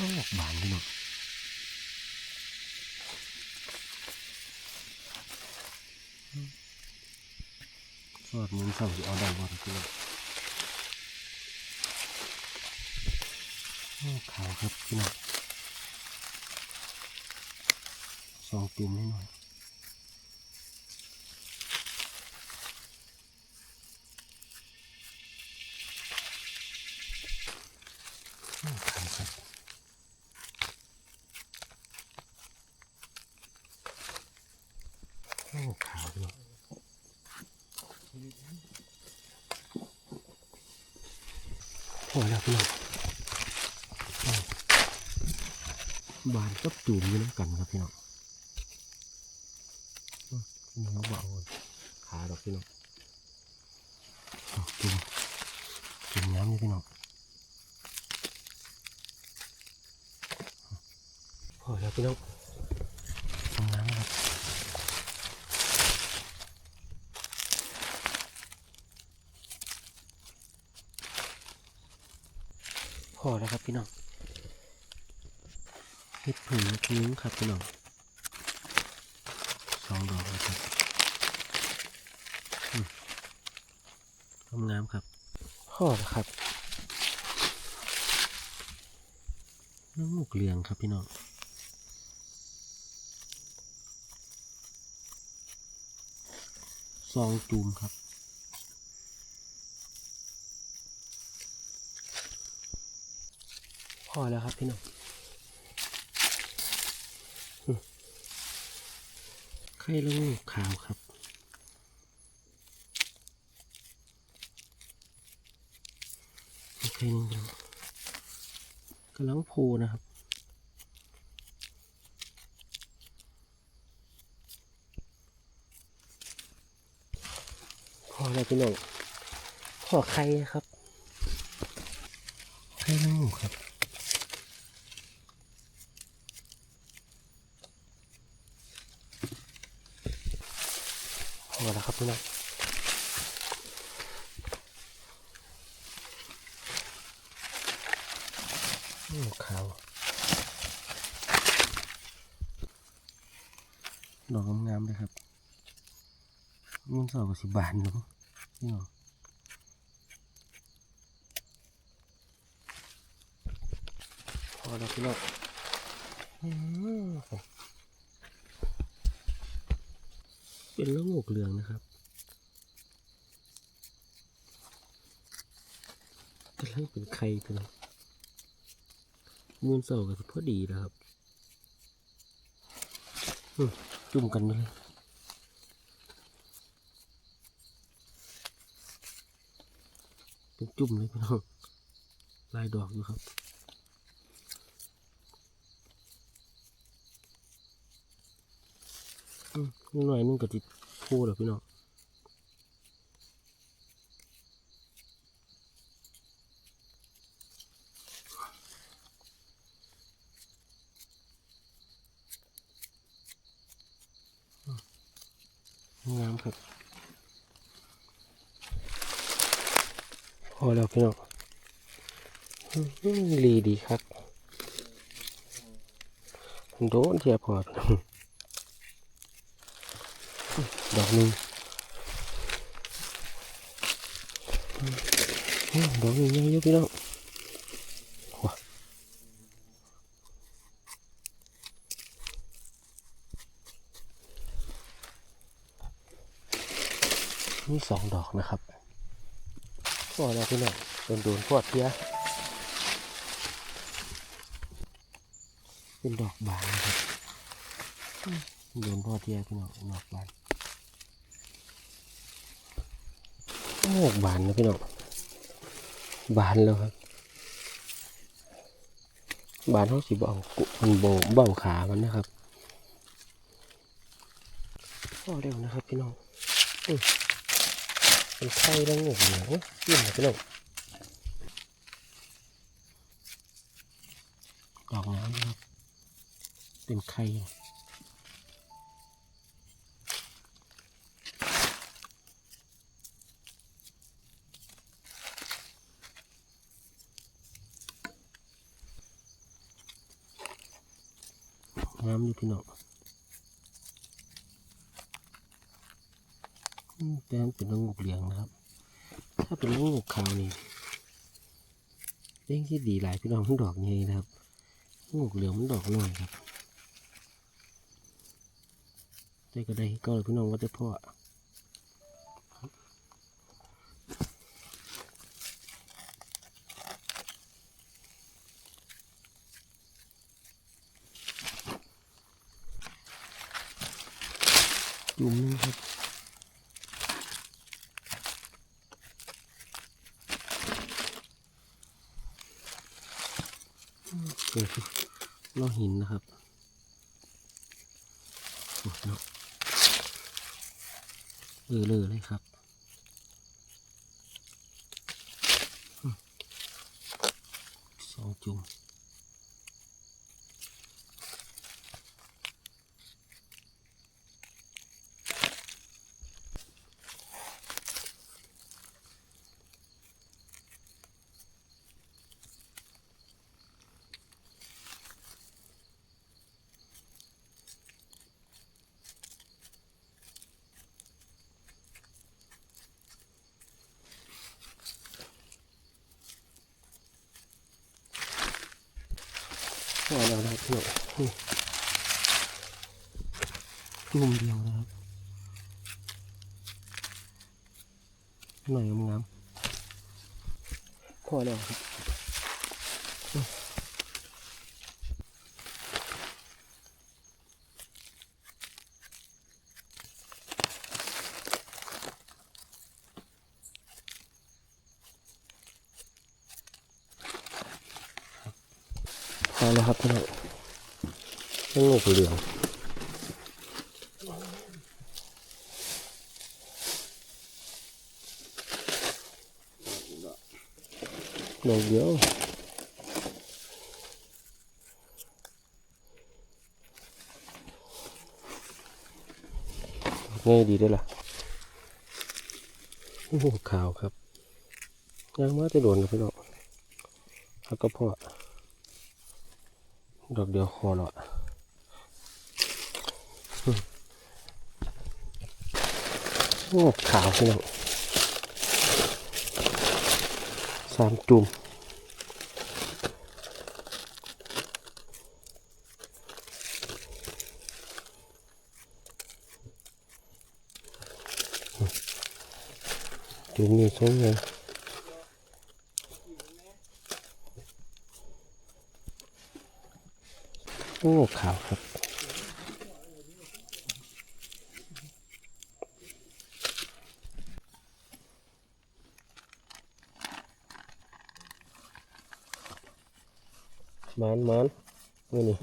น้องออกบานพี่น้องสอดมือเสาสิเอาได้บ่พี่น้องขาวครับพี่น้องสองตีนนิดหน่อยโอ้ขาวครับ โอ้ขาวพี่น้องพอแล้วพี่น้องบานกับตุ่มอยู่น้ำกันครับพี่น้องเขาบอกว่าขาดอกพี่น้องกินกินน้ำนี่พี่น้องพอแล้วพี่น้องกินน้ำครับ พอแล้วครับพี่น้องเห็ดผึ่งทิ้งครับพี่น้องสองดอกนะครับอืมงามครับพ่อนะครับน้ำมูกเลียงครับพี่น้องซองจูมครับ พอแล้วครับพี่น้องไข่ลูกขาวครับอีกไข่หนึงครับกำลังโพนะครับพอแล้วพี่น้องพอไข่ครับ ไข่ลูกครับ พอแล้วครับพี่น้องอืมขาวดอกงามๆเลยครับเงินสองกับสิบบาทเนาะพี่น้องพอแล้วพี่น้องอืม เป็นลูกหมวกเหลืองนะครับกำลังเป็นไข่ตัวนี้มูลเสากับพอดีนะครับจุ่มกันเลยเป็นจุ่มเลยพี่น้องลายดอกอยู่ครับอืม นิดหน่อยนึงก็ติดพูดแล้วพี่น้องงามครับพอแล้วพี่น้องอื้อหือลีดีครับโดนเทียพอด ดอกหนึ่งดอกหนึ่งยังเยอะพี่น้องว้ามีสองดอกนะครับพอแล้วพี่น้องโดนโดนพวดเพียเป็นดอกบานนะครับโดนพวดเพียพี่น้องดอกบาน อ้บานนะพี่น้องบานแล้วครับบานเขาสิเบากุมันโบเบาขามันนะครับพอเร็วนะครับพี่น้องเป็นไข่แล้วงงเหนียวยิ่งนะพี่น้องดอกน้ำนะครับเป็นไข่ งามอยู่พี่น้องแต่เป็นละงูเหลืองนะครับ ถ้าเป็นละงูขาวนี่เด้งที่ดีหลายพี่น้องมันดอกใหญ่นะครับงูเหลืองมันดอกน้อยครับแต่ก็ได้ก็พี่น้องว่าจะพ่อ จุ่มนึงครับเกิดล่อหินนะครับโอ้เนาะเออเลยเลยครับสองจุ่ม พอแล้วนะครับพี่น้องจุ่มเดียวนะครับหน่อยงามๆพอแล้วครับ พอแล้วครับพี่น้องต้องงูเหลืองดอกเดียวง่ายดีด้วยล่ะโอ้โหขาวครับยังมาจะโดนนะพี่น้องแล้วก็พอ ดอกเดียวคอละอืมโอ้ขาวพี่น้องสามจุ่มจุ่มนี่สวยงาม โอ้ขาวครับ มันมันนี่นี่